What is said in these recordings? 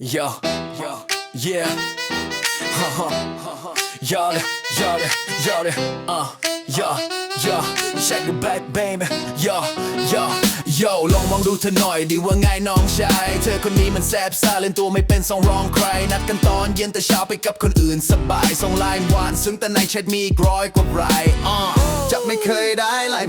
Yo, yo, yeah. Y'all, y'all, y'all, uh, yo, yo, check it back, baby. Yo, yo, yo ลองมองดูเธอหน่อยดีว่าไงน้องชาย เธอคนนี้มันแซบซ่าเล่นตัวไม่เป็นสองรองใคร นัดกันตอนเย็นแต่เช้าไปกับคนอื่นสบายส่งไลน์หวาน ซึ่งแต่ในแชทมีกร้อยกว่าไรายอะจับไม่เคย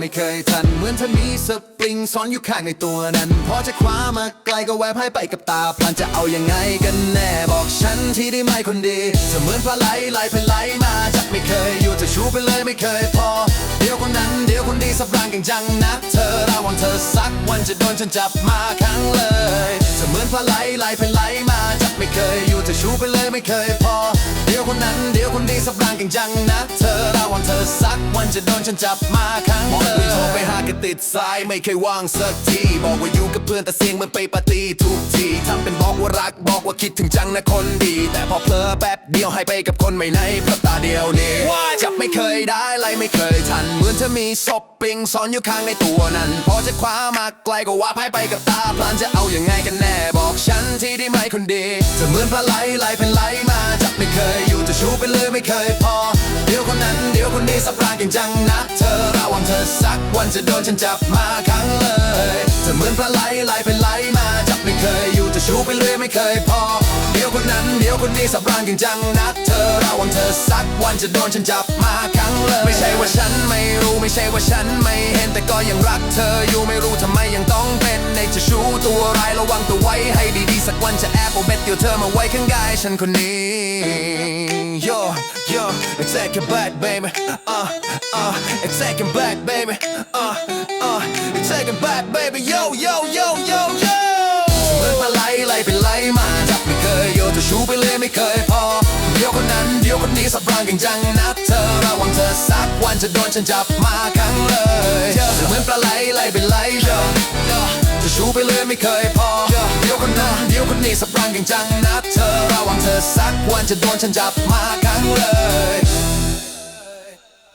ไม่เคยทัน เหมือนเธอมีสปริงซ้อนอยู่ข้างในตัวนั้น พอจะคว้ามาไกลก็แวบให้ไปกับตาพลันจะเอายังไงกันแน่บอกฉันที่ได้ไหมคนดี เสมือนปลาไหลไหลไปไหลมาจับไม่เคยอยู่จะชูไปเลยไม่เคยพอ เดี๋ยวคนนั้นเดี๋ยวคนดีสับรางก่งจังนักเธอระวังเธอสักวันจะโดนฉันจับมาขังเลยเสมือนปลาไหลไหลไปไหลมาจับไม่เคยอยู่จะชูไปเลยไม่เคยพอ เดี๋ยวคนนั้นเดี๋ยวคนดีสับรางก่งจังนักเธอระ เธอสักวันจะโดนฉันจับมาขังเลยโทรไปหากันติดสายไม่เคยว่างสักที บอกว่าอยู่กับเพื่อนแต่เสียงเหมันไปปาร์ตี้ทุกทีทำเป็นบอกว่ารักบอกว่าคิดถึงจังนะคนดี แต่พอเพลอแป๊บเดียวให้ไปกับคนไม่ในพระตาเดียวนี้จับไม่เคยได้ไล่ไม่เคยทัน เหมือนเธอมีศพปิงซ่อนอยู่ข้างในตัวนั้น พอจะคว้ามาไกลก็ว่าให้ไปกับตาพลันจะเอายังไงกันแน่บอกฉันที่ได้ไหมคนดีเธอเหมือนปลาไหลไหลเป็นไหลมาจับไม่เคยอยู่จะชูไปเลยไม่เคยพอเดี๋ยว คนนั้นเดี๋ยวคนนี้สับรางเก่งจังนะ เธอระวังเธอสักวันจะโดนฉันจับมาขังเลยเธอเหมือนปลาไหลไหลเป็นไหลมาจับไม่เคยอยู่จะชูไปเลยไม่เคยพอ เดี๋ยวคนนั้นเดี๋ยวคนนี้สับรางเก่งจังนะเธอระวังเธอสักวันจะโดนฉันจับมาขังเลยไม่ใช่ว่าฉันไม่รู้ไม่ใช่ว่าฉันไม่เห็นแต่ก็ยังรักเธออยู่ไม่รู้ทำไมยังต้องเป็นในจะชูตัวร้ายระวังตัวไว้ให้ดีๆสักวันจะแอบเอาเบ็ดเดียวเธอมาไว้ข้างกายฉันคนนี้ Yo yo it's taking back baby uh uh it's taking back baby uh uh it's taking back baby yo yo yo yo yo เหมือนปลาไหลไหลไปไหลมาจับไม่เคยโยจะชูไปเลยไม่เคยพอ เดี๋ยวคนนั้นเดี๋ยวคนนี้สับรางเก่งจังนักเธอระวังเธอสักวันจะโดนฉันจับมาขังเลยเหมือนปลาไหลไหลไปไหลจะชูไปเลยไม่เคยพอ เดี๋ยวคนนั้นเดี๋ยวคนนี้สับรางเก่งจังนักเธอระวังเธอสักวันจะโดนฉันจับมาขังเลย